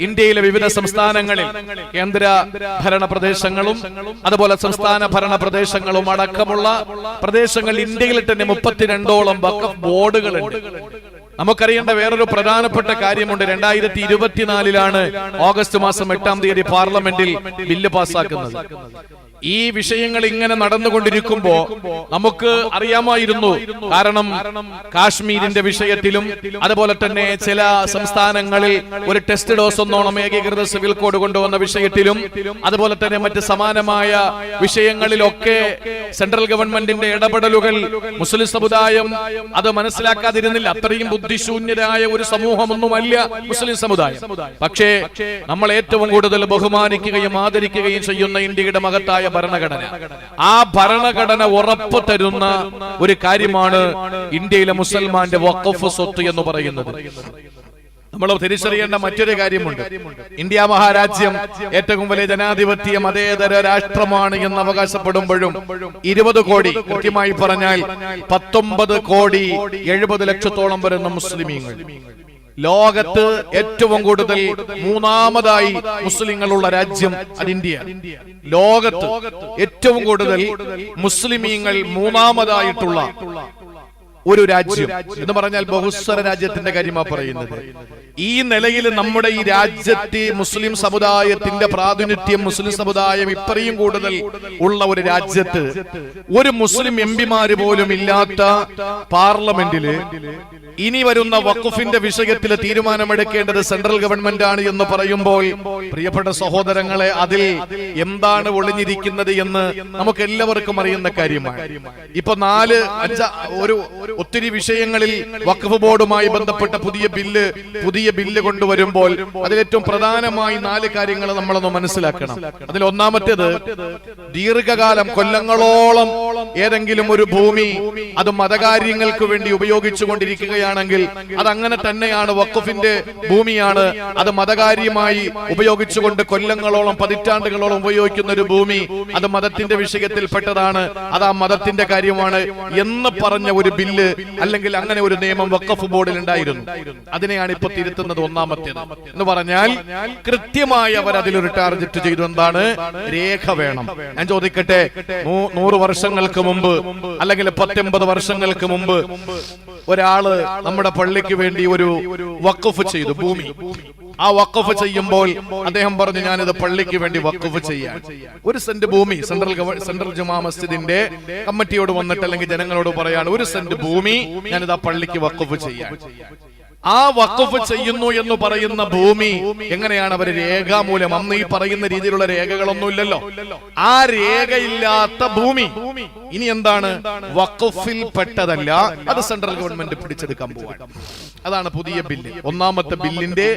ഇന്ത്യയിലെ വിവിധ സംസ്ഥാനങ്ങളിൽ കേന്ദ്ര ഭരണ പ്രദേശങ്ങളും അതുപോലെ സംസ്ഥാന ഭരണ പ്രദേശങ്ങളും അടക്കമുള്ള പ്രദേശങ്ങൾ ഇന്ത്യയിൽ തന്നെ മുപ്പത്തിരണ്ടോളം വഖഫ് ബോർഡുകളുണ്ട്. നമുക്കറിയേണ്ട വേറൊരു പ്രധാനപ്പെട്ട കാര്യമുണ്ട്. രണ്ടായിരത്തി ഇരുപത്തിനാലിലാണ് ഓഗസ്റ്റ് മാസം എട്ടാം തീയതി പാർലമെന്റിൽ ബില്ല് പാസ്സാക്കുന്നത് ഈ വിഷയങ്ങൾ ഇങ്ങനെ നടന്നുകൊണ്ടിരിക്കുമ്പോ നമുക്ക് അറിയാമായിരുന്നു. കാരണം കാശ്മീരിന്റെ വിഷയത്തിലും അതുപോലെ തന്നെ ചില സംസ്ഥാനങ്ങളിൽ ഒരു ടെസ്റ്റ് ഡോസ് ഒന്നോണം ഏകീകൃത സിവിൽ കോഡ് കൊണ്ടുവന്ന വിഷയത്തിലും അതുപോലെ തന്നെ മറ്റ് സമാനമായ വിഷയങ്ങളിലൊക്കെ സെൻട്രൽ ഗവൺമെന്റിന്റെ ഇടപെടലുകൾ മുസ്ലിം സമുദായം അത് മനസ്സിലാക്കാതിരുന്നില്ല. അത്രയും ബുദ്ധിശൂന്യരായ ഒരു സമൂഹമൊന്നുമല്ല മുസ്ലിം സമുദായം. പക്ഷേ നമ്മൾ ഏറ്റവും കൂടുതൽ ബഹുമാനിക്കുകയും ആദരിക്കുകയും ചെയ്യുന്ന ഇന്ത്യയുടെ മഹത്തായ ഭരണഘടന. ആ ഭരണഘടന ഉറപ്പ് തരുന്ന ഒരു കാര്യമാണ് ഇന്ത്യയിലെ മുസൽമാന്റെ വഖഫ് സ്വത്ത് എന്ന് പറയുന്നത്. നമ്മൾ തിരിച്ചറിയേണ്ട മറ്റൊരു കാര്യമുണ്ട്. ഇന്ത്യ മഹാരാജ്യം ഏറ്റവും വലിയ ജനാധിപത്യ മതേതര രാഷ്ട്രമാണ് എന്ന് അവകാശപ്പെടുമ്പോഴും ഇരുപത് കോടി കൃത്യമായി പറഞ്ഞാൽ പത്തൊമ്പത് കോടി എഴുപത് ലക്ഷത്തോളം വരുന്ന മുസ്ലിമീങ്ങൾ. ലോകത്ത് ഏറ്റവും കൂടുതൽ മൂന്നാമതായി മുസ്ലിങ്ങളുള്ള രാജ്യം അത് ഇന്ത്യ. ലോകത്ത് ഏറ്റവും കൂടുതൽ മുസ്ലിമീങ്ങൾ മൂന്നാമതായിട്ടുള്ള ഒരു രാജ്യം എന്ന് പറഞ്ഞാൽ ബഹുസ്വര രാജ്യത്തിന്റെ കാര്യമാണ് പറയുന്നത്. ഈ നിലയിൽ നമ്മുടെ ഈ രാജ്യത്തെ മുസ്ലിം സമുദായത്തിന്റെ പ്രാതിനിധ്യം മുസ്ലിം സമുദായം ഇത്രയും കൂടുതൽ ഉള്ള ഒരു രാജ്യത്ത് ഒരു മുസ്ലിം എം പിമാര് പോലും ഇല്ലാത്ത പാർലമെന്റിൽ ഇനി വരുന്ന വഖഫിന്റെ വിഷയത്തിൽ തീരുമാനമെടുക്കേണ്ടത് സെൻട്രൽ ഗവൺമെന്റ് ആണ് എന്ന് പറയുമ്പോൾ പ്രിയപ്പെട്ട സഹോദരങ്ങളെ അതിൽ എന്താണ് ഒളിഞ്ഞിരിക്കുന്നത് എന്ന് നമുക്ക് എല്ലാവർക്കും അറിയുന്ന കാര്യമാണ്. ഇപ്പൊ നാല് അഞ്ച ഒരു ഒത്തിരി വിഷയങ്ങളിൽ വഖഫ് ബോർഡുമായി ബന്ധപ്പെട്ട പുതിയ ബില്ല് പുതിയ ബില്ല് കൊണ്ടുവരുമ്പോൾ അതിലേറ്റവും പ്രധാനമായി നാല് കാര്യങ്ങൾ നമ്മളൊന്ന് മനസ്സിലാക്കണം. അതിൽ ഒന്നാമത്തേത് ദീർഘകാലം കൊല്ലങ്ങളോളം ഏതെങ്കിലും ഒരു ഭൂമി അത് മതകാര്യങ്ങൾക്ക് വേണ്ടി ഉപയോഗിച്ചു കൊണ്ടിരിക്കുകയാണെങ്കിൽ അത് അങ്ങനെ തന്നെയാണ് വഖഫിന്റെ ഭൂമിയാണ്. അത് മതകാര്യമായി ഉപയോഗിച്ചുകൊണ്ട് കൊല്ലങ്ങളോളം പതിറ്റാണ്ടുകളോളം ഉപയോഗിക്കുന്ന ഒരു ഭൂമി അത് മതത്തിന്റെ വിഷയത്തിൽപ്പെട്ടതാണ്. അത് ആ മതത്തിന്റെ കാര്യമാണ് എന്ന് പറഞ്ഞ ഒരു ബില്ല് അല്ലെങ്കിൽ അങ്ങനെ ഒരു നിയമം വഖഫ് ബോർഡിൽ ഉണ്ടായിരുന്നു. അതിനെയാണ് ഇപ്പൊ തിരുത്തുന്നത് ഒന്നാമത്തേത്. എന്ന് പറഞ്ഞാൽ കൃത്യമായി അവർ അതിലൊരു ടാർജറ്റ് ചെയ്തു. എന്താണ്? രേഖ വേണം. ഞാൻ ചോദിക്കട്ടെ? നൂറ് വർഷങ്ങൾക്ക് മുമ്പ് അല്ലെങ്കിൽ പത്തൊമ്പത് വർഷങ്ങൾക്ക് മുമ്പ് ഒരാൾ നമ്മുടെ പള്ളിക്ക് വേണ്ടി ഒരു വഖഫ് ചെയ്തു ഭൂമി. ആ വഖഫ് ചെയ്യുമ്പോൾ അദ്ദേഹം പറഞ്ഞു ഞാനിത് പള്ളിക്ക് വേണ്ടി വഖഫ് ചെയ്യാൻ. ഒരു സെന്റ് ഭൂമി സെൻട്രൽ സെൻട്രൽ ജുമാ മസ്ജിദിന്റെ കമ്മിറ്റിയോട് വന്നിട്ട് അല്ലെങ്കിൽ ജനങ്ങളോട് പറയാണ് ഒരു സെന്റ് ഭൂമി ഞാനിത് ആ പള്ളിക്ക് വഖഫ് ചെയ്യാൻ. ആ വഖഫ് ചെയ്യുന്നു എന്ന് പറയുന്ന ഭൂമി എങ്ങനെയാണ് അവർ രേഖാമൂലം? അന്ന് ഈ പറയുന്ന രീതിയിലുള്ള രേഖകളൊന്നും ഇല്ലല്ലോ. ആ രേഖയില്ലാത്ത ഭൂമി. ഇനി എന്താണ്? വഖഫിൽ പെട്ടതല്ല അത് സെൻട്രൽ ഗവൺമെന്റ് പിടിച്ചെടുക്കാൻ പോവാണ്. അതാണ് പുതിയ ബില്ല്. ഒന്നാമത്തെ ബില്ലിന്റെ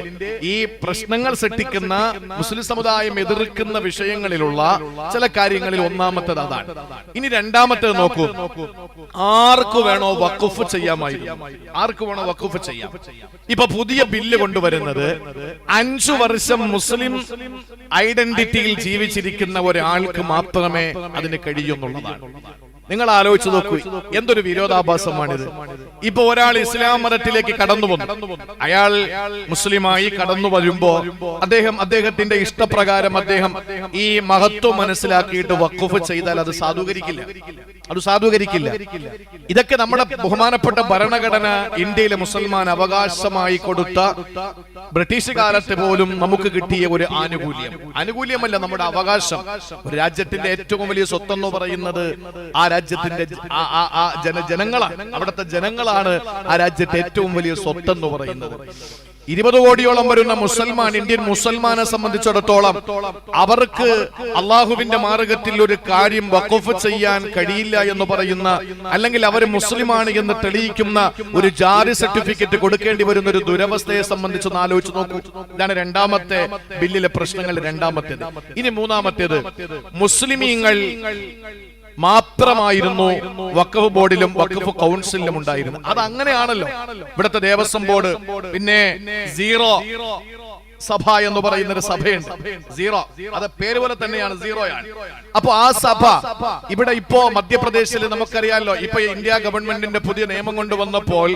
ഈ പ്രശ്നങ്ങൾ സൃഷ്ടിക്കുന്ന മുസ്ലിം സമുദായം എതിർക്കുന്ന വിഷയങ്ങളിലുള്ള ചില കാര്യങ്ങളിൽ ഒന്നാമത്തത് അതാണ്. ഇനി രണ്ടാമത്തേത് നോക്കൂ. ആർക്ക് വേണോ വഖഫ് ചെയ്യാമായിരുന്നു? ആർക്ക് വേണോ വഖഫ് ചെയ്യാം? ഇപ്പൊ പുതിയ ബില്ല് കൊണ്ടുവരുന്നത് അഞ്ചു വർഷം മുസ്ലിം ഐഡന്റിറ്റിയിൽ ജീവിച്ചിരിക്കുന്ന ഒരാൾക്ക് മാത്രമേ അതിന് കഴിയുന്നുള്ളതാണ്. നിങ്ങൾ ആലോചിച്ചു നോക്കൂ എന്തൊരു വിരോധാഭാസമാണിത്. ഇപ്പൊ ഒരാൾ ഇസ്ലാം മതത്തിലേക്ക് കടന്നു വന്നു. അയാൾ മുസ്ലിമായി കടന്നു വരുമ്പോ അദ്ദേഹം അദ്ദേഹത്തിന്റെ ഇഷ്ടപ്രകാരം അദ്ദേഹം ഈ മഹത്വം മനസ്സിലാക്കിയിട്ട് വക്കുഫ് ചെയ്താൽ അത് സാധൂകരിക്കില്ല. അത് സാധൂകരിക്കില്ല. ഇതൊക്കെ നമ്മുടെ ബഹുമാനപ്പെട്ട ഭരണഘടന ഇന്ത്യയിലെ മുസൽമാൻ അവകാശമായി കൊടുത്ത ബ്രിട്ടീഷ് കാലത്ത് പോലും നമുക്ക് കിട്ടിയ ഒരു ആനുകൂല്യം. ആനുകൂല്യമല്ല നമ്മുടെ അവകാശം. ഒരു രാജ്യത്തിന്റെ ഏറ്റവും വലിയ സ്വത്തെന്ന് പറയുന്നത് ആ രാജ്യത്തിന്റെ ജന ജനങ്ങളാണ്. അവിടുത്തെ ജനങ്ങളാണ് ആ രാജ്യത്തെ ഏറ്റവും വലിയ സ്വത്തെന്ന് പറയുന്നത്. ഇരുപത് കോടിയോളം വരുന്ന മുസൽമാൻ ഇന്ത്യൻ മുസൽമാനെ സംബന്ധിച്ചിടത്തോളം അവർക്ക് അള്ളാഹുവിന്റെ മാർഗത്തിൽ ഒരു കാര്യം വഖഫ് ചെയ്യാൻ കഴിയില്ല എന്ന് പറയുന്ന അല്ലെങ്കിൽ അവർ മുസ്ലിമാണ് എന്ന് തെളിയിക്കുന്ന ഒരു ജാതി സർട്ടിഫിക്കറ്റ് കൊടുക്കേണ്ടി വരുന്ന ഒരു ദുരവസ്ഥയെ സംബന്ധിച്ച് ആലോചിച്ച് നോക്കൂ. ഇതാണ് രണ്ടാമത്തെ ബില്ലിലെ പ്രശ്നങ്ങൾ രണ്ടാമത്തേത്. ഇനി മൂന്നാമത്തേത്. മുസ്ലിമീങ്ങൾ മാത്രമായിരുന്നു വഖഫ് ബോർഡിലും വഖഫ് കൗൺസിലിലും ഉണ്ടായിരുന്നു അത് അങ്ങനെയാണല്ലോ. ഇവിടുത്തെ ദേവസ്വം ബോർഡ് പിന്നെ സീറോ സഭ എന്ന് പറയുന്ന ഒരു സഭയുണ്ട്. സീറോ. അത് പേര് പോലെ തന്നെയാണ് സീറോയാണ്. അപ്പൊ ആ സഭ ഇവിടെ ഇപ്പോ മധ്യപ്രദേശിൽ നമുക്കറിയാലോ ഇപ്പൊ ഇന്ത്യ ഗവൺമെന്റിന്റെ പുതിയ നിയമം കൊണ്ടുവന്നപ്പോൾ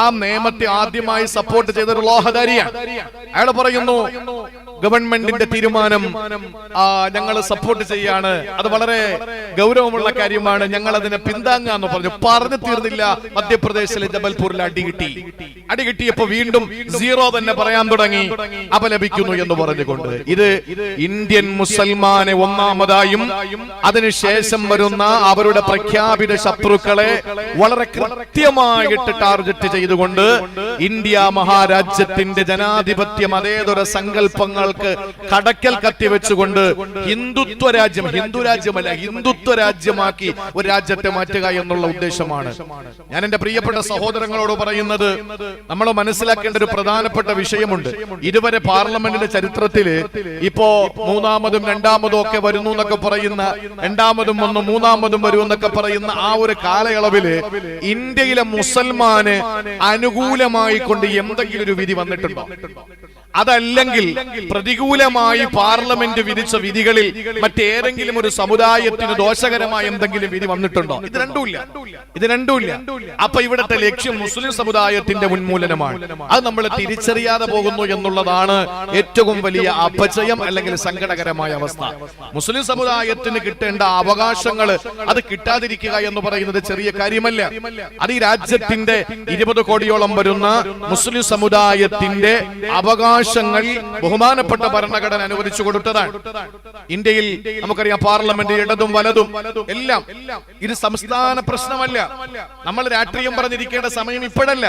ആ നിയമത്തെ ആദ്യമായി സപ്പോർട്ട് ചെയ്ത ഒരു ലോഹധാരിയാണ്. അയാൾ പറയുന്നു ഗവൺമെന്റിന്റെ തീരുമാനം ഞങ്ങൾ സപ്പോർട്ട് ചെയ്യാണ്. അത് വളരെ ഗൗരവമുള്ള കാര്യമാണ്. ഞങ്ങൾ അതിനെ പിന്താങ്ങാന്ന് പറഞ്ഞു. പറഞ്ഞു. തീർന്നില്ല. മധ്യപ്രദേശിലെ ജബൽപൂരിൽ അടി കിട്ടി. അടി അടികിട്ടിയപ്പോ വീണ്ടും സീറോ തന്നെ പറയാൻ തുടങ്ങി. അപലപിക്കുന്നു എന്ന് പറഞ്ഞുകൊണ്ട്. ഇത് ഇന്ത്യൻ മുസൽമാനെ ഒന്നാമതായും അതിനുശേഷം വരുന്ന അവരുടെ പ്രഖ്യാപിത ശത്രുക്കളെ വളരെ കൃത്യമായിട്ട് ടാർഗറ്റ് ചെയ്തുകൊണ്ട് ഇന്ത്യ മഹാരാജ്യത്തിന്റെ ജനാധിപത്യ മതേതര സങ്കല്പങ്ങൾക്ക് കടക്കൽ കത്തിവെച്ചുകൊണ്ട് ഹിന്ദുത്വ രാജ്യം ഹിന്ദു രാജ്യമല്ല ഹിന്ദുത്വ രാജ്യമാക്കി ഒരു രാജ്യത്തെ മാറ്റുക എന്നുള്ള ഉദ്ദേശമാണ്. ഞാൻ എന്റെ പ്രിയപ്പെട്ട സഹോദരങ്ങളോട് പറയുന്നത് നമ്മൾ മനസ്സിലാക്കേണ്ട ഒരു പ്രധാനപ്പെട്ട വിഷയമുണ്ട്. ഇതുവരെ പാർലമെന്റിന്റെ ചരിത്രത്തിൽ ഇപ്പോ മൂന്നാമതും രണ്ടാമതും ഒക്കെ വരുന്നു എന്നൊക്കെ പറയുന്ന രണ്ടാമതും വന്നു മൂന്നാമതും വരും എന്നൊക്കെ പറയുന്ന ആ ഒരു കാലയളവിൽ ഇന്ത്യയിലെ മുസൽമാന് അനുകൂലമായിക്കൊണ്ട് എന്തെങ്കിലും ഒരു വിധി വന്നിട്ടുണ്ടോ? അതല്ലെങ്കിൽ പ്രതികൂലമായി പാർലമെന്റ് വിധിച്ച വിധികളിൽ മറ്റേതെങ്കിലും ഒരു സമുദായത്തിന് ദോഷകരമായ എന്തെങ്കിലും വിധി വന്നിട്ടുണ്ടോ? ഇത് രണ്ടുമില്ല. ഇത് രണ്ടുമില്ല. അപ്പൊ ഇവിടുത്തെ ലക്ഷ്യം മുസ്ലിം സമുദായത്തിന്റെ ഉന്മൂലനമാണ്. അത് നമ്മൾ തിരിച്ചറിയാതെ പോകുന്നു എന്നുള്ളതാണ് ഏറ്റവും വലിയ അപചയം അല്ലെങ്കിൽ സങ്കടകരമായ അവസ്ഥ. മുസ്ലിം സമുദായത്തിന് കിട്ടേണ്ട അവകാശങ്ങൾ അത് കിട്ടാതിരിക്കുക എന്ന് പറയുന്നത് ചെറിയ കാര്യമല്ല. അത് ഈ രാജ്യത്തിന്റെ ഇരുപത് കോടിയോളം വരുന്ന മുസ്ലിം സമുദായത്തിന്റെ അവകാശങ്ങൾ ബഹുമാനപ്പെട്ട ഭരണഘടന അനുവദിച്ചു കൊടുത്തതാണ്. ഇന്ത്യയിൽ നമുക്കറിയാം പാർലമെന്റ് ഇടതും വലതും എല്ലാം ഇത് സംസ്ഥാന പ്രശ്നമല്ല. നമ്മൾ രാഷ്ട്രീയം പറഞ്ഞിരിക്കേണ്ട സമയം ഇപ്പോഴല്ല.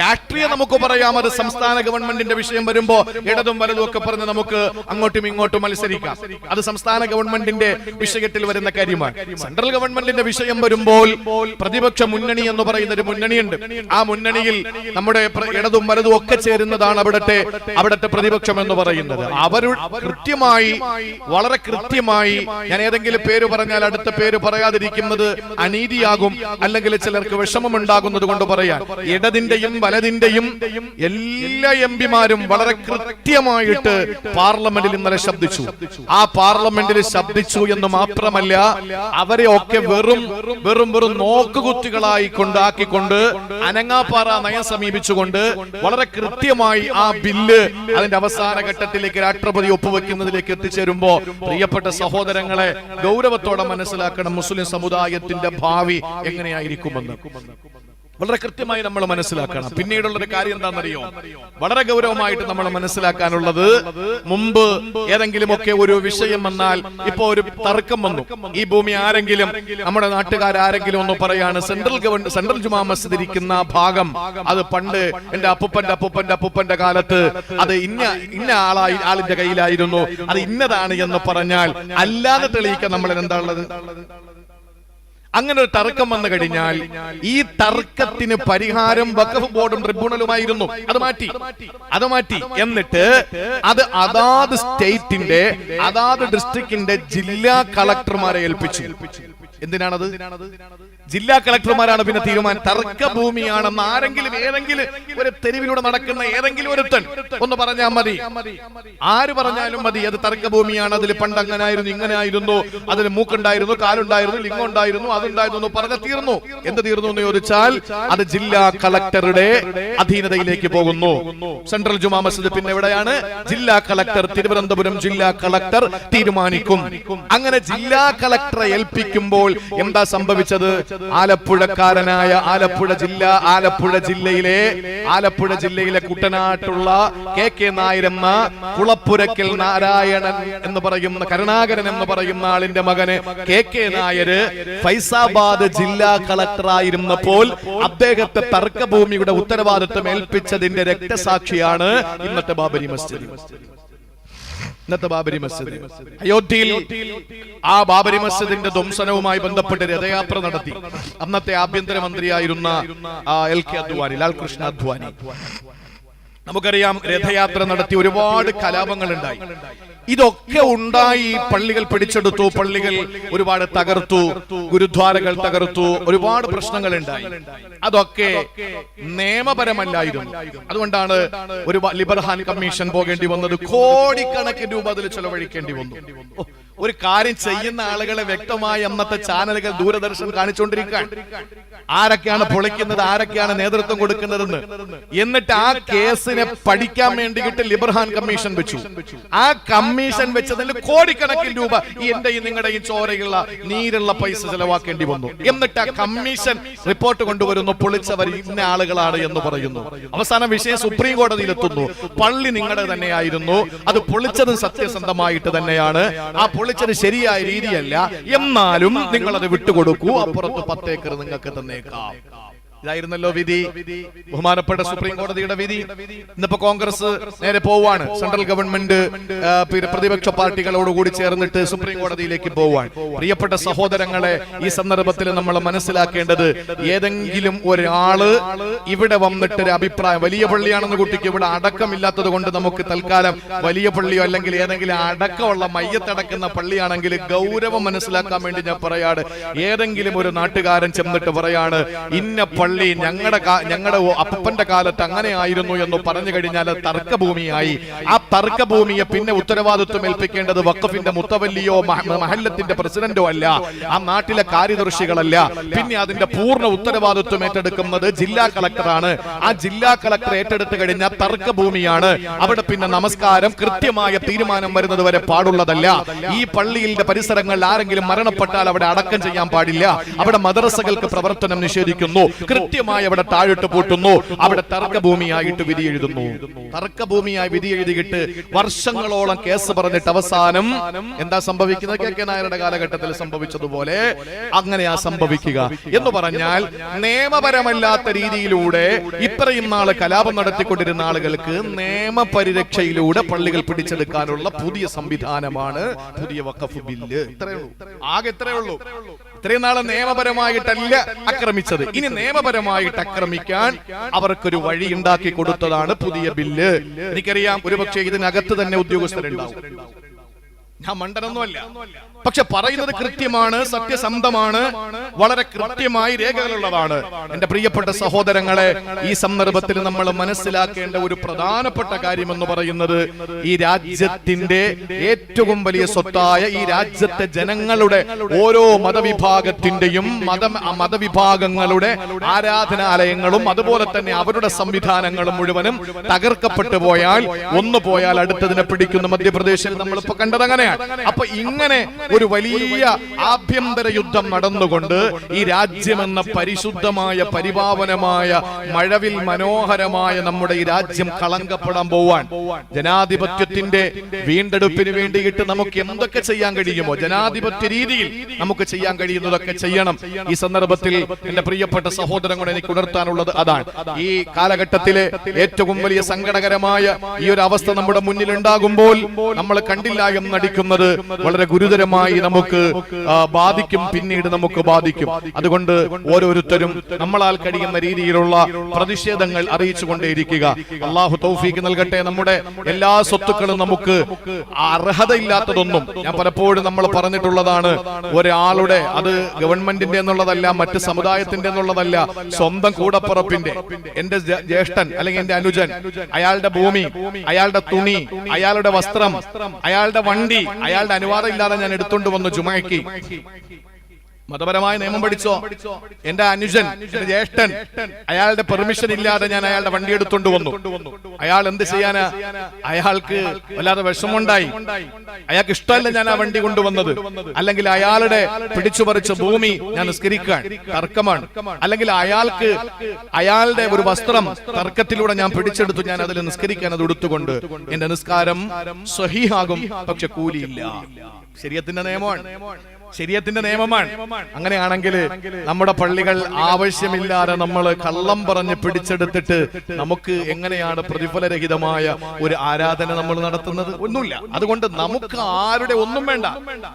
രാഷ്ട്രീയം നമുക്ക് പറയാം അത് സംസ്ഥാന ഗവൺമെന്റിന്റെ വിഷയം വരുമ്പോ ഇടതും വലതും ഒക്കെ പറഞ്ഞ് നമുക്ക് അങ്ങോട്ടും ഇങ്ങോട്ടും മത്സരിക്കാം. അത് സംസ്ഥാന ഗവൺമെന്റിന്റെ വിഷയത്തിൽ വരുന്ന കാര്യമാണ്. സെൻട്രൽ ഗവൺമെന്റിന്റെ വിഷയം വരുമ്പോൾ പ്രതിപക്ഷ മുന്നണി എന്ന് പറയുന്ന ഒരു മുന്നണിയുണ്ട്. ആ മുന്നണിയിൽ നമ്മുടെ ഇടതും വലതും ഒക്കെ ചേരുന്നതാണ് അവിടുത്തെ അവിടുത്തെ പ്രതിപക്ഷം എന്ന് പറയുന്നത്. അവർ കൃത്യമായി വളരെ കൃത്യമായി ഞാൻ ഏതെങ്കിലും പേര് പറഞ്ഞാൽ അടുത്ത പേര് പറയാതിരിക്കുന്നത് അനീതിയാകും അല്ലെങ്കിൽ ചിലർക്ക് വിഷമം ഉണ്ടാകുന്നത് കൊണ്ട് പറയാം ഇടതിന്റെയും വലതിന്റെയും എല്ലാ എം പിമാരും വളരെ കൃത്യമായിട്ട് പാർലമെന്റിൽ ഇന്നലെ ശബ്ദിച്ചു. ആ പാർലമെന്റിൽ ശബ്ദിച്ചു എന്ന് മാത്രമല്ല അവരെ ഒക്കെ വെറും വെറും വെറും നോക്കുകുത്തികളായി കൊണ്ടാക്കിക്കൊണ്ട് അനങ്ങാപ്പാറ നയം സമീപിച്ചുകൊണ്ട് വളരെ കൃത്യമായി ആ ബില്ല് അതിന്റെ അവസാന ഘട്ടത്തിലേക്ക് രാഷ്ട്രപതി ഒപ്പുവെക്കുന്നതിലേക്ക് എത്തിച്ചേരുമ്പോ പ്രിയപ്പെട്ട സഹോദരങ്ങളെ ഗൗരവത്തോടെ മനസ്സിലാക്കണം മുസ്ലിം സമുദായത്തിന്റെ ഭാവി എങ്ങനെയായിരിക്കുമെന്ന്. വളരെ കൃത്യമായി നമ്മൾ മനസ്സിലാക്കണം. പിന്നീടുള്ള ഒരു കാര്യം എന്താണെന്നറിയോ? വളരെ ഗൗരവമായിട്ട് നമ്മൾ മനസ്സിലാക്കാനുള്ളത് മുമ്പ് ഏതെങ്കിലുമൊക്കെ ഒരു വിഷയം വന്നാൽ ഇപ്പോ ഒരു തർക്കം വന്നു. ഈ ഭൂമി ആരെങ്കിലും നമ്മുടെ നാട്ടുകാർ ആരെങ്കിലും ഒന്ന് പറയാണ് central government central Juma Masjid ഇരിക്കുന്ന ഭാഗം അത് പണ്ട് എന്റെ അപ്പൂപ്പന്റെ അപ്പൂപ്പന്റെ അപ്പൂപ്പന്റെ കാലത്ത് അത് ഇന്ന ഇന്ന ആളായി ആളിന്റെ കയ്യിലായിരുന്നു. അത് ഇന്നതാണ് എന്ന് പറഞ്ഞാൽ അല്ലാതെ തെളിയിക്കാൻ നമ്മൾ എന്താ ഉള്ളത്? അങ്ങനെ ഒരു തർക്കം വന്നു കഴിഞ്ഞാൽ ഈ തർക്കത്തിന് പരിഹാരം വഖഫ് ബോർഡും ട്രിബ്യൂണലുമായിരുന്നു അത് മാറ്റി. അത് മാറ്റി. എന്നിട്ട് അത് അതാത് സ്റ്റേറ്റിന്റെ അതാത് ഡിസ്ട്രിക്റ്റിന്റെ ജില്ലാ കളക്ടർമാരെ ഏൽപ്പിച്ചു. എന്തിനാണത്? ജില്ലാ കളക്ടർമാരാണ് പിന്നെ തീരുമാനം. തർക്ക ഭൂമിയാണെന്ന് ആരെങ്കിലും ഏതെങ്കിലും ഒരു തെരുവിലൂടെ നടക്കുന്ന ഏതെങ്കിലും ഒരുത്തൻ ഒന്ന് പറഞ്ഞാൽ മതി. ആര് പറഞ്ഞാലും മതി അത് തർക്ക ഭൂമിയാണ് അതിൽ പണ്ട് അങ്ങനെ ആയിരുന്നു ഇങ്ങനെ ആയിരുന്നു അതിൽ മൂക്കുണ്ടായിരുന്നു കാലുണ്ടായിരുന്നു ലിംഗം ഉണ്ടായിരുന്നു അതുണ്ടായിരുന്നു പറഞ്ഞ തീർന്നു. എന്ത് തീർന്നു എന്ന് ചോദിച്ചാൽ അത് ജില്ലാ കളക്ടറുടെ അധീനതയിലേക്ക് പോകുന്നു. സെൻട്രൽ ജുമാ മസ്ജിദ് പിന്നെ എവിടെയാണ്? ജില്ലാ കളക്ടർ തിരുവനന്തപുരം ജില്ലാ കളക്ടർ തീരുമാനിക്കും. അങ്ങനെ ജില്ലാ കളക്ടറെ ഏൽപ്പിക്കുമ്പോൾ എന്താ സംഭവിച്ചത്? ആലപ്പുഴക്കാരനായ ആലപ്പുഴ ജില്ല ആലപ്പുഴ ജില്ലയിലെ ആലപ്പുഴ ജില്ലയിലെ കുട്ടനാട്ടുള്ള കെ കെ നായർ എന്ന കുളപ്പുരക്കൽ നാരായണൻ എന്ന് പറയുന്ന കരുണാകരൻ എന്ന് പറയുന്ന ആളിന്റെ മകന് കെ കെ നായര് ഫൈസാബാദ് ജില്ലാ കളക്ടറായിരുന്നപ്പോൾ അദ്ദേഹത്തെ തർക്കഭൂമിയുടെ ഉത്തരവാദിത്വം ഏൽപ്പിച്ചതിന്റെ രക്തസാക്ഷിയാണ് ഇന്നത്തെ ബാബരി മസ്ജിദ്. ഇന്നത്തെ ബാബരി മസ്ജിദ്. അയോധ്യയിൽ ആ ബാബരി മസ്ജിദിന്റെ ധ്വംസനവുമായി ബന്ധപ്പെട്ട് രഥയാത്ര നടത്തി. അന്നത്തെ ആഭ്യന്തരമന്ത്രിയായിരുന്ന എൽ കെ അദ്വാനി ലാൽകൃഷ്ണ അദ്വാനി. നമുക്കറിയാം രഥയാത്ര നടത്തി ഒരുപാട് കലാപങ്ങൾ ഉണ്ടായി ഇതൊക്കെ ഉണ്ടായി പള്ളികൾ പിടിച്ചെടുത്തു പള്ളികൾ ഒരുപാട് തകർത്തു ഗുരുദ്വാരകൾ തകർത്തു ഒരുപാട് പ്രശ്നങ്ങൾ ഉണ്ടായി അതൊക്കെ നിയമപരമല്ലായിരുന്നു. അതുകൊണ്ടാണ് ഒരു ലിബർഹാൻ കമ്മീഷൻ പോകേണ്ടി വന്നത് കോടിക്കണക്കിന് രൂപ അതിൽ ചെലവഴിക്കേണ്ടി വന്നു. ഒരു കാര്യം ചെയ്യുന്ന ആളുകളെ വ്യക്തമായി അന്നത്തെ ചാനലുകൾ ദൂരദർശൻ കാണിച്ചുകൊണ്ടിരിക്കാൻ. ആരൊക്കെയാണ് പൊളിക്കുന്നത്? ആരൊക്കെയാണ് നേതൃത്വം കൊടുക്കുന്നതെന്ന് എന്നിട്ട് ആ കേസിനെ പഠിക്കാൻ വേണ്ടിയിട്ട് ലിബർഹാൻ കമ്മീഷൻ വെച്ചു. ആ കമ്മീഷൻ വെച്ചതിൽ കോടിക്കണക്കിന് രൂപ ഈ എന്റെയും നിങ്ങളുടെയും ചോരയുള്ള നീരുള്ള പൈസ ചെലവാക്കേണ്ടി വന്നു. എന്നിട്ട് ആ കമ്മീഷൻ റിപ്പോർട്ട് കൊണ്ടുവരുന്നു പൊളിച്ചവർ ഇന്ന ആളുകളാണ് എന്ന് പറയുന്നു. അവസാന വിഷയം സുപ്രീം കോടതിയിൽ എത്തുന്നു. പള്ളി നിങ്ങളുടെ തന്നെയായിരുന്നു. അത് പൊളിച്ചത് സത്യസന്ധമായിട്ട് തന്നെയാണ്. ആ പൊളിച്ചത് ശരിയായ രീതിയല്ല. എന്നാലും നിങ്ങൾ അത് വിട്ടുകൊടുക്കൂ. അപ്പുറത്ത് പത്തേക്കർ നിങ്ങൾക്ക് തന്നേക്കാം. ഇതായിരുന്നല്ലോ വിധി. ബഹുമാനപ്പെട്ട സുപ്രീം കോടതിയുടെ വിധി. ഇന്നിപ്പോ കോൺഗ്രസ് നേരെ പോവാണ്. സെൻട്രൽ ഗവൺമെന്റ് പ്രതിപക്ഷ പാർട്ടികളോട് കൂടി ചേർന്നിട്ട് സുപ്രീം കോടതിയിലേക്ക് പോവാൻ പ്രിയപ്പെട്ട സഹോദരങ്ങളെ ഈ സന്ദർഭത്തിൽ നമ്മൾ മനസ്സിലാക്കേണ്ടത് ഏതെങ്കിലും ഒരാൾ ഇവിടെ വന്നിട്ട് ഒരു അഭിപ്രായം വലിയ പള്ളിയാണെന്ന് കുട്ടിക്ക് ഇവിടെ അടക്കമില്ലാത്തത് കൊണ്ട് നമുക്ക് തൽക്കാലം വലിയ പള്ളിയോ അല്ലെങ്കിൽ ഏതെങ്കിലും അടക്കമുള്ള മയ്യത്തടക്കുന്ന പള്ളിയാണെങ്കിൽ ഗൗരവം മനസ്സിലാക്കാൻ വേണ്ടി ഞാൻ പറയാണ്. ഏതെങ്കിലും ഒരു നാട്ടുകാരൻ ചെന്നിട്ട് പറയാണ് ഇന്ന പള്ളി ഞങ്ങളുടെ ഞങ്ങളുടെ അപ്പന്റെ കാലത്ത് അങ്ങനെ ആയിരുന്നു എന്ന് പറഞ്ഞു കഴിഞ്ഞാൽ തർക്കഭൂമിയായി. ആ തർക്കഭൂമിയെ പിന്നെ ഉത്തരവാദിത്വം ഏൽപ്പിക്കേണ്ടത് വഖഫിന്റെ മുത്തവല്ലിയോ മഹല്ലത്തിന്റെ പ്രസിഡന്റോ അല്ല. ആ നാട്ടിലെ കാര്യദർശികളല്ല. പിന്നെ അതിന്റെ പൂർണ ഉത്തരവാദിത്വം ഏറ്റെടുക്കുന്നത് ജില്ലാ കളക്ടറാണ്. ആ ജില്ലാ കളക്ടർ ഏറ്റെടുത്ത് കഴിഞ്ഞാൽ തർക്കഭൂമിയാണ്. അവിടെ പിന്നെ നമസ്കാരം കൃത്യമായ തീരുമാനം വരുന്നത് വരെ പാടുള്ളതല്ല. ഈ പള്ളിയിലെ പരിസരങ്ങളിൽ ആരെങ്കിലും മരണപ്പെട്ടാൽ അവിടെ അടക്കം ചെയ്യാൻ പാടില്ല. അവിടെ മദ്രസകൾക്ക് പ്രവർത്തനം നിഷേധിക്കുന്നു. കൃത്യമായി അവിടെ താഴിട്ട് പൂട്ടുന്നു. അവിടെ തർക്കഭൂമിയായിട്ട് വിധി എഴുതുന്നു. തർക്കഭൂമിയായി വിധി എഴുതിയിട്ട് വർഷങ്ങളോളം കേസ് പറഞ്ഞിട്ട് അവസാനം എന്താ സംഭവിക്കുന്നത്? കെ കെ നായരുടെ കാലഘട്ടത്തിൽ സംഭവിച്ചതുപോലെ അങ്ങനെയാ സംഭവിക്കുക എന്ന് പറഞ്ഞാൽ നിയമപരമല്ലാത്ത രീതിയിലൂടെ ഇത്രയും നാൾ കലാപം നടത്തിക്കൊണ്ടിരുന്ന ആളുകൾക്ക് നിയമപരിരക്ഷയിലൂടെ പള്ളികൾ പിടിച്ചെടുക്കാനുള്ള പുതിയ സംവിധാനമാണ് പുതിയ വക്കഫ് ബില്ല്. ഇത്രയേ ഉള്ളൂ. ആകെ ഇത്രയേ ഉള്ളൂ. ഇത്രയും നാളെ നിയമപരമായിട്ടല്ല ആക്രമിച്ചത്. ഇനി നിയമപരമായിട്ട് ആക്രമിക്കാൻ അവർക്കൊരു വഴി ഉണ്ടാക്കി കൊടുത്തതാണ് പുതിയ ബില്ല്. എനിക്കറിയാം ഒരുപക്ഷെ ഇതിനകത്ത് തന്നെ ഉദ്യോഗസ്ഥരുണ്ടാവും. ഞാൻ മണ്ടനൊന്നുമല്ല. പക്ഷെ പറയുന്നത് കൃത്യമാണ് സത്യസന്ധമാണ് വളരെ കൃത്യമായി രേഖകളുള്ളതാണ്. എന്റെ പ്രിയപ്പെട്ട സഹോദരങ്ങളെ ഈ സന്ദർഭത്തിൽ നമ്മൾ മനസ്സിലാക്കേണ്ട ഒരു പ്രധാനപ്പെട്ട കാര്യം എന്ന് പറയുന്നത് ഈ രാജ്യത്തിന്റെ ഏറ്റവും വലിയ സ്വത്തായ ഈ രാജ്യത്തെ ജനങ്ങളുടെ ഓരോ മതവിഭാഗത്തിന്റെയും മത മതവിഭാഗങ്ങളുടെ ആരാധനാലയങ്ങളും അതുപോലെ തന്നെ അവരുടെ സംവിധാനങ്ങളും മുഴുവനും തകർക്കപ്പെട്ടു പോയാൽ ഒന്ന് പോയാൽ അടുത്തതിനെ പിടിക്കുന്ന മധ്യപ്രദേശിൽ നമ്മളിപ്പോ കണ്ടത് അങ്ങനെയാണ്. അപ്പൊ ഇങ്ങനെ ഒരു വലിയ ആഭ്യന്തര യുദ്ധം നടന്നുകൊണ്ട് ഈ രാജ്യമെന്ന പരിശുദ്ധമായ പരിപാവനമായ മഴവിൽ മനോഹരമായ നമ്മുടെ ഈ രാജ്യം കളങ്കപ്പെടാൻ പോവാൻ. ജനാധിപത്യത്തിന്റെ വീണ്ടെടുപ്പിന് വേണ്ടിയിട്ട് നമുക്ക് എന്തൊക്കെ ചെയ്യാൻ കഴിയുമോ? ജനാധിപത്യ രീതിയിൽ നമുക്ക് ചെയ്യാൻ കഴിയുന്നതൊക്കെ ചെയ്യണം. ഈ സന്ദർഭത്തിൽ എന്റെ പ്രിയപ്പെട്ട സഹോദരങ്ങളെ എനിക്ക് ഉണർത്താനുള്ളത് അതാണ്. ഈ കാലഘട്ടത്തിലെ ഏറ്റവും വലിയ സങ്കടകരമായ ഈ ഒരു അവസ്ഥ നമ്മുടെ മുന്നിൽ ഉണ്ടാകുമ്പോൾ നമ്മൾ കണ്ടില്ല എന്ന് നടിക്കുന്നത് വളരെ ഗുരുതരമായി നമുക്ക് ബാധിക്കും പിന്നീട് നമുക്ക് ബാധിക്കും. അതുകൊണ്ട് ഓരോരുത്തരും നമ്മളാൽ കഴിയുന്ന രീതിയിലുള്ള പ്രതിഷേധങ്ങൾ അറിയിച്ചുകൊണ്ടേയിരിക്കുക. അള്ളാഹു തൗഫീക്ക് നൽകട്ടെ. നമ്മുടെ എല്ലാ സ്വത്തുക്കളും നമുക്ക് അർഹതയില്ലാത്തതൊന്നും ഞാൻ പലപ്പോഴും നമ്മൾ പറഞ്ഞിട്ടുള്ളതാണ്. ഒരാളുടെ അത് ഗവൺമെന്റിന്റെ എന്നുള്ളതല്ല മറ്റ് സമുദായത്തിന്റെ എന്നുള്ളതല്ല സ്വന്തം കൂടപ്പുറപ്പിന്റെ എന്റെ ജ്യേഷ്ഠൻ അല്ലെങ്കിൽ എന്റെ അനുജൻ അയാളുടെ ഭൂമി അയാളുടെ തുണി അയാളുടെ വസ്ത്രം അയാളുടെ വണ്ടി അയാളുടെ അനുവാദം ഇല്ലാതെ ഞാൻ എടുത്തുകൊണ്ട് വന്നു ജുമയ്ക്ക്. മതപരമായ നിയമം പഠിച്ചോ? എന്റെ അനുജൻ ജ്യേഷ്ഠൻ അയാളുടെ പെർമിഷൻ ഇല്ലാതെ ഞാൻ അയാളുടെ വണ്ടി എടുത്തുകൊണ്ട് വന്നു. അയാൾ എന്ത് ചെയ്യാന്? അയാൾക്ക് വല്ലാതെ വിഷമുണ്ടായി അയാൾക്ക് ഇഷ്ടമല്ല ഞാൻ ആ വണ്ടി കൊണ്ടുവന്നത്. അല്ലെങ്കിൽ അയാളുടെ പിടിച്ചുപറിച്ച ഭൂമി ഞാൻ നിസ്കരിക്കാൻ തർക്കമാണ്. അല്ലെങ്കിൽ അയാൾക്ക് അയാളുടെ ഒരു വസ്ത്രം തർക്കത്തിലൂടെ ഞാൻ പിടിച്ചെടുത്തു. ഞാൻ അതിൽ നിസ്കരിക്കാൻ അത് എടുത്തുകൊണ്ട് എന്റെ നിസ്കാരം സ്വഹീഹാകും. പക്ഷെ കൂലിയില്ല. ശരീരത്തിന്റെ നിയമമാണ്. ശരീരത്തിന്റെ നിയമമാണ്. അങ്ങനെയാണെങ്കിൽ നമ്മുടെ പള്ളികൾ ആവശ്യമില്ലാതെ നമ്മൾ കള്ളം പറഞ്ഞ് പിടിച്ചെടുത്തിട്ട് നമുക്ക് എങ്ങനെയാണ് പ്രതിഫലരഹിതമായ ഒരു ആരാധന നമ്മൾ നടത്തുന്നത്? ഒന്നുമില്ല. അതുകൊണ്ട് നമുക്ക് ആരുടെ ഒന്നും വേണ്ട.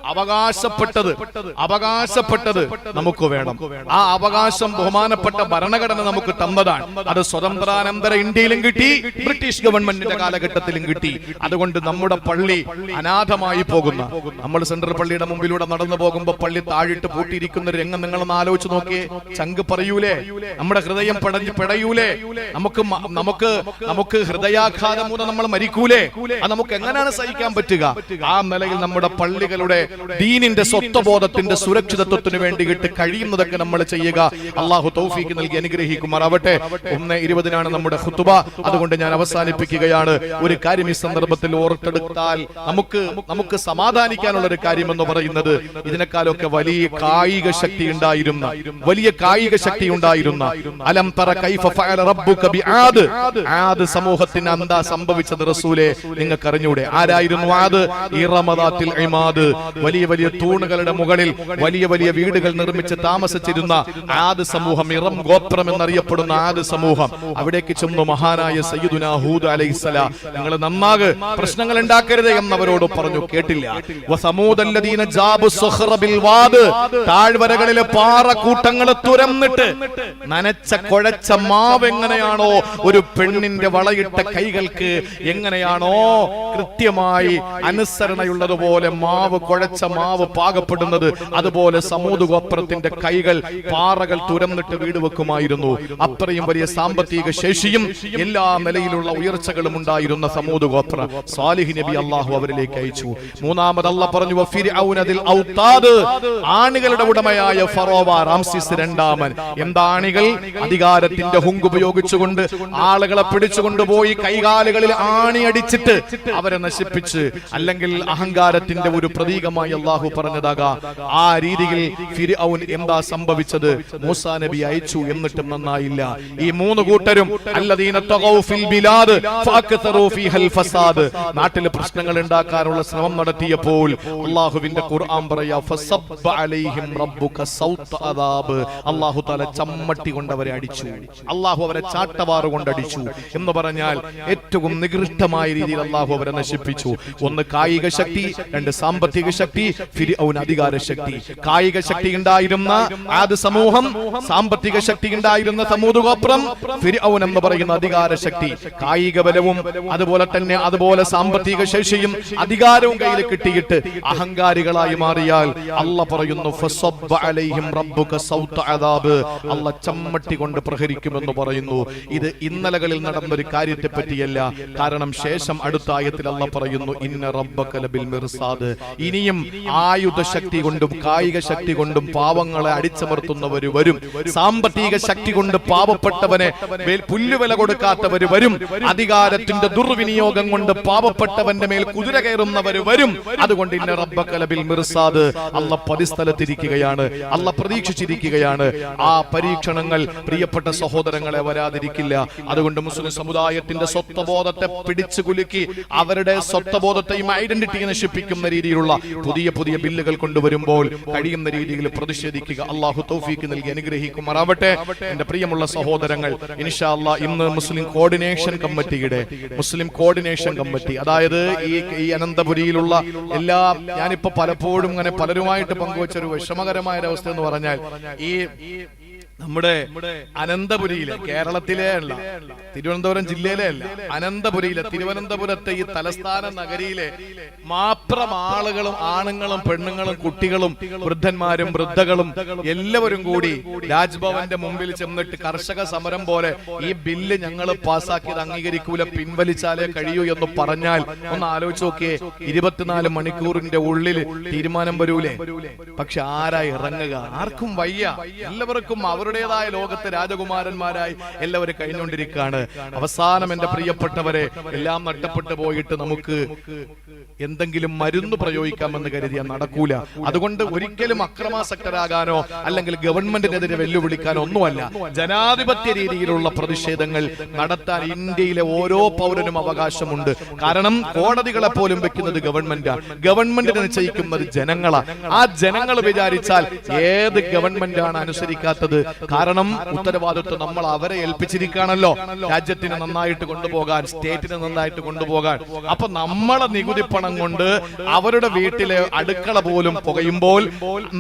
അവകാശപ്പെട്ടത് അവകാശപ്പെട്ടത് നമുക്ക് വേണം. ആ അവകാശം ബഹുമാനപ്പെട്ട ഭരണഘടന നമുക്ക് തന്നതാണ്. അത് സ്വതന്ത്രാനന്തര ഇന്ത്യയിലും കിട്ടി ബ്രിട്ടീഷ് ഗവൺമെന്റിന്റെ കാലഘട്ടത്തിലും കിട്ടി. അതുകൊണ്ട് നമ്മുടെ പള്ളി അനാഥമായി പോകുന്ന നമ്മൾ സെൻട്രൽ പള്ളിയുടെ മുമ്പിലൂടെ നടന്നു പോകുമ്പോൾ പള്ളി താഴിട്ട് പൂട്ടിയിരിക്കുന്ന ഒരു രംഗം നിങ്ങളൊന്ന് ആലോചിച്ച് നോക്കിയേ. ചങ്ക് പറയൂലേ? നമ്മുടെ ഹൃദയം പടഞ്ഞ് പിടയൂലേ? നമുക്ക് നമുക്ക് നമുക്ക് ഹൃദയാഘാതം മൂലം നമ്മൾ മരിക്കൂലേ? അത് നമുക്ക് എങ്ങനെയാണ് സഹിക്കാൻ പറ്റുക? ആ നിലയിൽ നമ്മുടെ പള്ളികളുടെ ദീനിന്റെ സ്വത്വബോധത്തിന്റെ സുരക്ഷിതത്വത്തിന് വേണ്ടിയിട്ട് കഴിയുന്നതൊക്കെ നമ്മൾ ചെയ്യുക. അള്ളാഹു തൗഫീക്ക് നൽകി അനുഗ്രഹിക്കുമാറാവട്ടെ. ഒന്ന് ഇരുപതിനാണ് നമ്മുടെ ഹുത്തുബ അതുകൊണ്ട് ഞാൻ അവസാനിപ്പിക്കുകയാണ്. ഒരു കാര്യം ഈ സന്ദർഭത്തിൽ ഓർത്തെടുത്താൽ നമുക്ക് നമുക്ക് സമാധാനിക്കാനുള്ള ഒരു കാര്യം എന്ന് പറയുന്നത് ഇതിനേക്കാളൊക്കെ വലിയ കായിക ശക്തി ഉണ്ടായിരുന്ന വലിയ കായിക ശക്തി ഉണ്ടായിരുന്ന. അലം തറ കൈഫ ഫഅല റബ്ബുക ബിആദ്. ആദ് സമൂഹത്തിന് എന്താ സംഭവിച്ചത് റസൂലെ നിങ്ങൾക്ക് അറിഞ്ഞൂടെ ആരായിരുന്നു ആദ്? ഇറമദാത്തിൽ ഇമാദ്. വലിയ വലിയ തൂണുകളുടെ മുകളിൽ വലിയ വലിയ വീടുകൾ നിർമ്മിച്ച് താമസിച്ചിരുന്ന ആദ് സമൂഹം ഇറം ഗോത്രം എന്നറിയപ്പെടുന്ന ആദ് സമൂഹം. അവിടേക്ക് ചെന്നു മഹാനായ സയ്യിദുന ഹൂദ് അലൈഹിസ്സല നിങ്ങൾ നന്നാക് പ്രശ്നങ്ങൾ ഉണ്ടാക്കരുത് എന്നവരോട് പറഞ്ഞു. കേട്ടില്ല. വസമൂദല്ലദീന ജാബു താഴ്വരകളിലെ പാറക്കൂട്ടങ്ങൾ തുരന്നിട്ട് നനച്ച കുഴച്ച മാവ് എങ്ങനെയാണോ ഒരു പെണ്ണിന്റെ വളയിട്ട കൈകൾക്ക് എങ്ങനെയാണോ കൃത്യമായി അനുസരണയുള്ളതുപോലെ മാവ് കുഴച്ച മാവ് പാകപ്പെടുന്നത്. അതുപോലെ സമൂത് ഗോത്രത്തിന്റെ കൈകൾ പാറകൾ തുരന്നിട്ട് വീട് വെക്കുമായിരുന്നു. അത്രയും വലിയ സാമ്പത്തിക ശേഷിയും എല്ലാ നിലയിലുള്ള ഉയർച്ചകളും ഉണ്ടായിരുന്ന സമൂത് ഗോത്ര. സാലിഹ് നബി അള്ളാഹു അവരിലേക്ക് അയച്ചു. മൂന്നാമത് അല്ല പറഞ്ഞു "വഫിർഔന ദിൽ ഔത്താദ്." ആണികളുടെ ഉടമയായ ഫറോവ റാംസിസ് രണ്ടാമൻ. എന്താ ആണികൾ അധികാരത്തിന്റെ ഹുങ്ക് ഉപയോഗിച്ചുകൊണ്ട് ആളുകളെ പിടിച്ചുകൊണ്ടുപോയി കൈകാലുകളിൽ ആണി അടിച്ചിട്ട് അവരെ നശിപ്പിച്ച് അല്ലെങ്കിൽ അഹങ്കാരത്തിന്റെ ഒരു പ്രതീകമായി അള്ളാഹു പറഞ്ഞതാകാം ആ രീതിയിൽ ഫിർഔൻ എന്താ സംഭവിച്ചത്? മൂസാ നബി അയച്ചു എന്നിട്ടും നന്നായില്ല. ഈ മൂന്ന് കൂട്ടരും നാട്ടിൽ പ്രശ്നങ്ങൾ ഉണ്ടാക്കാനുള്ള ശ്രമം നടത്തിയപ്പോൾ അള്ളാഹുവിന്റെ ഖുർആൻ പറയാ അള്ളാഹു തല ചമ്മട്ടി കൊണ്ടവരെ അടിച്ചു. അള്ളാഹു അവരെ ചാട്ടവാറ് കൊണ്ടടിച്ചു എന്ന് പറഞ്ഞാൽ ഏറ്റവും നികൃഷ്ടമായ രീതിയിൽ അള്ളാഹു അവരെ നശിപ്പിച്ചു. ഒന്ന് കായിക ശക്തി രണ്ട് സാമ്പത്തിക ശക്തി ഫിർഔൻ അധികാര ശക്തി. കായിക ശക്തി ഉണ്ടായിരുന്ന ആദ് സമൂഹം സാമ്പത്തിക ശക്തി ഉണ്ടായിരുന്ന ഗോത്രം ഫിർഔൻ എന്ന് പറയുന്ന അധികാര ശക്തി. കായിക ബലവും അതുപോലെ തന്നെ അതുപോലെ സാമ്പത്തിക ശേഷിയും അധികാരവും കയ്യിൽ കിട്ടിയിട്ട് അഹങ്കാരികളായി മാറിയാൽ അല്ല പറയുന്നു അല്ല ചമ്മട്ടി കൊണ്ട് പ്രഹരിക്കുമെന്ന് പറയുന്നു. ഇത് ഇന്നലകളിൽ നടന്ന ഒരു കാര്യത്തെ പറ്റിയല്ല. കാരണം ശേഷം അടുത്ത ആയത്തിൽ അല്ല പറയുന്നു ഇന്ന റബ്ബക്കലബിൽ ലബിൽ മിർസാദ്. ഇനിയും ആയുധ ശക്തി കൊണ്ടും കായിക ശക്തി കൊണ്ടും പാവങ്ങളെ അടിച്ചമർത്തുന്നവര് വരും. സാമ്പത്തിക ശക്തി കൊണ്ട് പാവപ്പെട്ടവനെ പുല്ലുവില കൊടുക്കാത്തവര് വരും. അധികാരത്തിന്റെ ദുർവിനിയോഗം കൊണ്ട് പാവപ്പെട്ടവന്റെ മേൽ കുതിര കയറുന്നവര് വരും. അതുകൊണ്ട് ഇന്ന റബ്ബക്കലബിൽ മിർസാദ്. അല്ല പരിസ്ഥലത്തിരിക്കുകയാണ്. അല്ല പ്രതീക്ഷിച്ചിരിക്കുകയാണ്. ആ പരീക്ഷണങ്ങൾ പ്രിയപ്പെട്ട സഹോദരങ്ങളെ വരാതിരിക്കില്ല. അതുകൊണ്ട് മുസ്ലിം സമുദായത്തിന്റെ സ്വത്വബോധത്തെ പിടിച്ചു കുലുക്കി അവരുടെ സ്വത്വബോധത്തെയും ഐഡന്റിറ്റിയെ നശിപ്പിക്കുന്ന രീതിയിലുള്ള പുതിയ പുതിയ ബില്ലുകൾ കൊണ്ടുവരുമ്പോൾ കഴിയുന്ന രീതിയിൽ പ്രതിഷേധിക്കുക. അള്ളാഹു തൗഫീക്ക് നൽകി അനുഗ്രഹിക്കുമാറാവട്ടെ. എന്റെ പ്രിയമുള്ള സഹോദരങ്ങൾ ഇൻഷാ ഇന്ന് മുസ്ലിം കോർഡിനേഷൻ കമ്മിറ്റിയുടെ മുസ്ലിം കോർഡിനേഷൻ കമ്മിറ്റി അതായത് ഈ ഈ അനന്തപുരിയിലുള്ള എല്ലാ ഞാനിപ്പോ പലപ്പോഴും ഇങ്ങനെ പലരുമായിട്ട് പങ്കുവച്ച ഒരു വിഷമകരമായ ഒരു അവസ്ഥ എന്ന് പറഞ്ഞാൽ ഈ നമ്മുടെ അനന്തപുരിയിലെ കേരളത്തിലെ അല്ല തിരുവനന്തപുരം ജില്ലയിലെ അല്ല അനന്തപുരിയിലെ തിരുവനന്തപുരത്തെ ഈ തലസ്ഥാന നഗരിയിലെ മാത്രം ആളുകളും ആണുങ്ങളും പെണ്ണുങ്ങളും കുട്ടികളും വൃദ്ധന്മാരും വൃദ്ധകളും എല്ലാവരും കൂടി രാജ്ഭവന്റെ മുമ്പിൽ ചെന്നിട്ട് കർഷക സമരം പോലെ ഈ ബില്ല് ഞങ്ങൾ പാസ്സാക്കിയത് അംഗീകരിക്കൂല പിൻവലിച്ചാലേ കഴിയൂ എന്ന് പറഞ്ഞാൽ ഒന്ന് ആലോചിച്ച് നോക്കിയേ ഇരുപത്തിനാല് മണിക്കൂറിന്റെ ഉള്ളിൽ തീരുമാനം വരൂലേ? പക്ഷെ ആരാ ഇറങ്ങുക? ആർക്കും വയ്യ. എല്ലാവർക്കും അവരുടെ അവരുടേതായ ലോകത്തെ രാജകുമാരന്മാരായി എല്ലാവരും കഴിഞ്ഞുകൊണ്ടിരിക്കുകയാണ്. അവസാനം എന്റെ പ്രിയപ്പെട്ടവരെ എല്ലാം നഷ്ടപ്പെട്ടു പോയിട്ട് നമുക്ക് എന്തെങ്കിലും മരുന്ന് പ്രയോഗിക്കാമെന്ന് കരുതിയാൽ നടക്കൂല. അതുകൊണ്ട് ഒരിക്കലും അക്രമാസക്തരാകാനോ അല്ലെങ്കിൽ ഗവൺമെന്റിനെതിരെ വെല്ലുവിളിക്കാനോ ഒന്നുമല്ല. ജനാധിപത്യ രീതിയിലുള്ള പ്രതിഷേധങ്ങൾ നടത്താൻ ഇന്ത്യയിലെ ഓരോ പൗരനും അവകാശമുണ്ട്. കാരണം കോടതികളെ പോലും വെക്കുന്നത് ഗവൺമെന്റാണ് ഗവൺമെന്റിനെ നിശ്ചയിക്കുന്നത് ജനങ്ങളാണ് ആ ജനങ്ങൾ വിചാരിച്ചാൽ ഏത് ഗവൺമെന്റാണ് അനുസരിക്കാത്തത്? കാരണം ഉത്തരവാദിത്വം നമ്മൾ അവരെ ഏൽപ്പിച്ചിരിക്കുകയാണല്ലോ. രാജ്യത്തിന് നന്നായിട്ട് കൊണ്ടുപോകാൻ സ്റ്റേറ്റിന് നന്നായിട്ട് കൊണ്ടുപോകാൻ. അപ്പൊ നമ്മളെ നികുതി പണം കൊണ്ട് അവരുടെ വീട്ടിലെ അടുക്കള പോലും പുകയുമ്പോൾ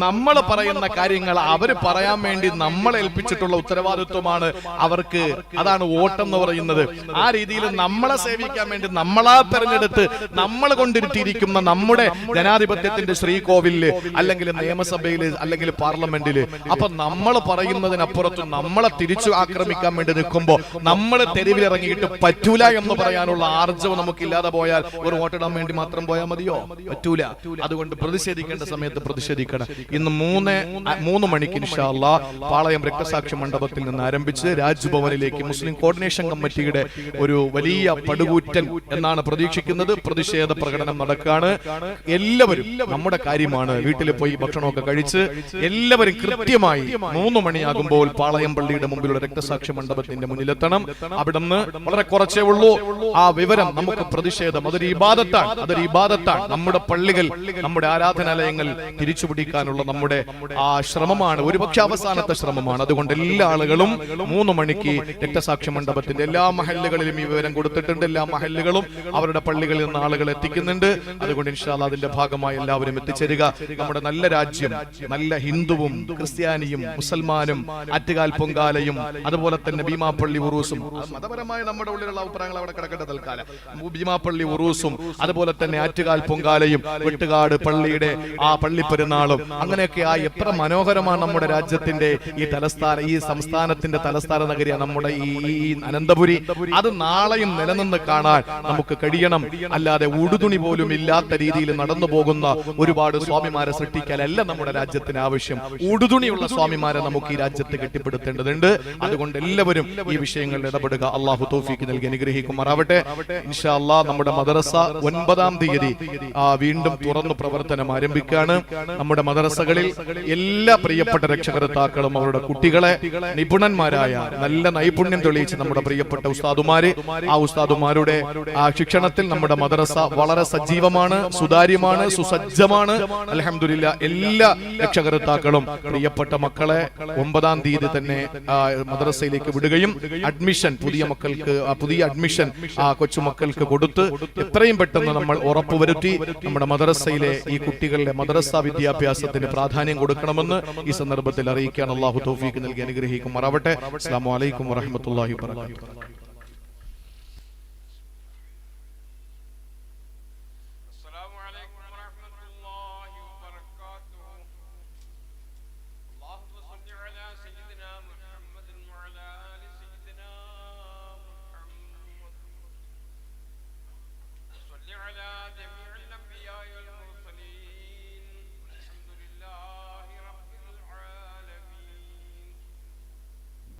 നമ്മൾ പറയുന്ന കാര്യങ്ങൾ അവർ പറയാൻ വേണ്ടി നമ്മളെ ഏൽപ്പിച്ചിട്ടുള്ള ഉത്തരവാദിത്വമാണ് അവർക്ക് അതാണ് വോട്ടെന്ന് പറയുന്നത്. ആ രീതിയിൽ നമ്മളെ സേവിക്കാൻ വേണ്ടി നമ്മളാ തെരഞ്ഞെടുത്ത് നമ്മൾ കൊണ്ടിരുത്തിയിരിക്കുന്ന നമ്മുടെ ജനാധിപത്യത്തിന്റെ ശ്രീകോവിലിൽ അല്ലെങ്കിൽ നിയമസഭയിൽ അല്ലെങ്കിൽ പാർലമെന്റിൽ. അപ്പൊ നമ്മൾ പറയുന്നതിനപ്പുറത്ത് നമ്മളെ തിരിച്ചു ആക്രമിക്കാൻ വേണ്ടി നിൽക്കുമ്പോൾ നമ്മൾ തെരുവിലിറങ്ങിയിട്ട് പറ്റൂല എന്ന് പറയാനുള്ള ആർജവം നമുക്കില്ലാതെ പോയാൽ ഒരു വോട്ടിടാൻ വേണ്ടി മാത്രം പോയാൽ മതിയോ? പറ്റൂല. അതുകൊണ്ട് പ്രതിഷേധിക്കേണ്ട സമയത്ത് പ്രതിഷേധിക്കണം. ഇന്ന് മൂന്ന് മൂന്ന് മണിക്ക് ഇൻഷാല്ല പാളയം രക്തസാക്ഷി മണ്ഡപത്തിൽ നിന്ന് ആരംഭിച്ച് രാജ്ഭവനിലേക്ക് മുസ്ലിം കോർഡിനേഷൻ കമ്മിറ്റിയുടെ ഒരു വലിയ പടുകൂറ്റൻ എന്നാണ് പ്രതീക്ഷിക്കുന്നത്. പ്രതിഷേധ പ്രകടനം നടക്കുകയാണ് എല്ലാവരും നമ്മുടെ കാര്യമാണ്. വീട്ടിൽ പോയി ഭക്ഷണമൊക്കെ കഴിച്ച് എല്ലാവരും കൃത്യമായി മൂന്ന് മണിയാകുമ്പോൾ പാളയം പള്ളിയുടെ മുമ്പിലുള്ള രക്തസാക്ഷി മണ്ഡപത്തിന്റെ മുന്നിലെത്തണം. അവിടുന്ന് വളരെ കുറച്ചേ ഉള്ളൂ. ആ വിവരം നമുക്ക് പ്രതിഷേധം. അതൊരു ഇബാദത്താണ്. അതൊരു ഇബാദത്താണ്. നമ്മുടെ പള്ളികൾ നമ്മുടെ ആരാധനാലയങ്ങൾ തിരിച്ചുപിടിക്കാനുള്ള നമ്മുടെ ആ ശ്രമമാണ്. ഒരുപക്ഷെ അവസാനത്തെ ശ്രമമാണ്. അതുകൊണ്ട് എല്ലാ ആളുകളും മൂന്ന് മണിക്ക് രക്തസാക്ഷി മണ്ഡപത്തിന്റെ എല്ലാ മഹല്ലുകളിലും ഈ വിവരം കൊടുത്തിട്ടുണ്ട്. എല്ലാ മഹല്ലുകളും അവരുടെ പള്ളികളിൽ നിന്ന് ആളുകൾ എത്തിക്കുന്നുണ്ട്. അതുകൊണ്ട് ഇൻഷാല്ല അതിന്റെ ഭാഗമായി എല്ലാവരും എത്തിച്ചേരുക. നമ്മുടെ നല്ല രാജ്യം നല്ല ഹിന്ദുവും ക്രിസ്ത്യാനിയും മുസൽമാനും ആറ്റുകാൽ പൊങ്കാലയും അതുപോലെ തന്നെ ഭീമാപ്പള്ളി ഉറൂസും. മതപരമായ നമ്മുടെ ഉള്ളിലുള്ള അഭിപ്രായങ്ങൾ അവിടെ കിടക്കട്ടെ തൽക്കാലം. ഭീമാപ്പള്ളി ഉറൂസും അതുപോലെ തന്നെ ആറ്റുകാൽ പൊങ്കാലയും വെട്ടുകാട് പള്ളിയുടെ ആ പള്ളി പെരുന്നാളും അങ്ങനെയൊക്കെ ആ എത്ര മനോഹരമാണ് നമ്മുടെ രാജ്യത്തിന്റെ ഈ തലസ്ഥാന ഈ സംസ്ഥാനത്തിന്റെ തലസ്ഥാന നഗരിയാണ് നമ്മുടെ ഈ ഈ അനന്തപുരി. അത് നാളെയും നിലനിന്ന് കാണാൻ നമുക്ക് കഴിയണം. അല്ലാതെ ഉടുതുണി പോലും ഇല്ലാത്ത രീതിയിൽ നടന്നു പോകുന്ന ഒരുപാട് സ്വാമിമാരെ സൃഷ്ടിക്കാനല്ല നമ്മുടെ രാജ്യത്തിന് ആവശ്യം. ഉടുതുണിയുള്ള സ്വാമിമാരെ നമുക്ക് ഈ രാജ്യത്ത് കെട്ടിപ്പടുത്തേണ്ടതുണ്ട്. അതുകൊണ്ട് എല്ലാവരും ഈ വിഷയങ്ങളിൽ ഇടപെടുക. അള്ളാഹു തോഫിക്ക് നൽകി അനുഗ്രഹിക്കുമാറാവട്ടെ. ഇൻഷാ അല്ലാ നമ്മുടെ മദ്രസ ഒൻപതാം തീയതി വീണ്ടും തുറന്നു പ്രവർത്തനം ആരംഭിക്കുകയാണ്. നമ്മുടെ മദ്രസകളിൽ എല്ലാ പ്രിയപ്പെട്ട രക്ഷകർത്താക്കളും അവരുടെ കുട്ടികളെ നിപുണന്മാരായ നല്ല നൈപുണ്യം തെളിയിച്ച് നമ്മുടെ പ്രിയപ്പെട്ട ഉസ്താദുമാര് ആ ഉസ്താദുമാരുടെ ആ ശിക്ഷണത്തിൽ നമ്മുടെ മദ്രസ വളരെ സജീവമാണ് സുതാര്യമാണ് സുസജ്ജമാണ്. അലഹമില്ല എല്ലാ രക്ഷകർത്താക്കളും പ്രിയപ്പെട്ട മക്കളെ ഒമ്പതാം തീയതി തന്നെ മദ്രസയിലേക്ക് വിടുകയും അഡ്മിഷൻ പുതിയ മക്കൾക്ക് പുതിയ അഡ്മിഷൻ ആ കൊച്ചുമക്കൾക്ക് കൊടുത്ത് എത്രയും പെട്ടെന്ന് നമ്മൾ ഉറപ്പുവരുത്തി നമ്മുടെ മദ്രസയിലെ ഈ കുട്ടികളുടെ മദ്രസ വിദ്യാഭ്യാസത്തിന് പ്രാധാന്യം കൊടുക്കണമെന്ന് ഈ സന്ദർഭത്തിൽ അറിയിക്കാൻ അള്ളാഹു തോഫീക്ക് നൽകി അനുഗ്രഹിക്കുമാറാവട്ടെ. അസ്സാം വലൈക്കും വറഹമത്തല്ലാഹി വാത്തു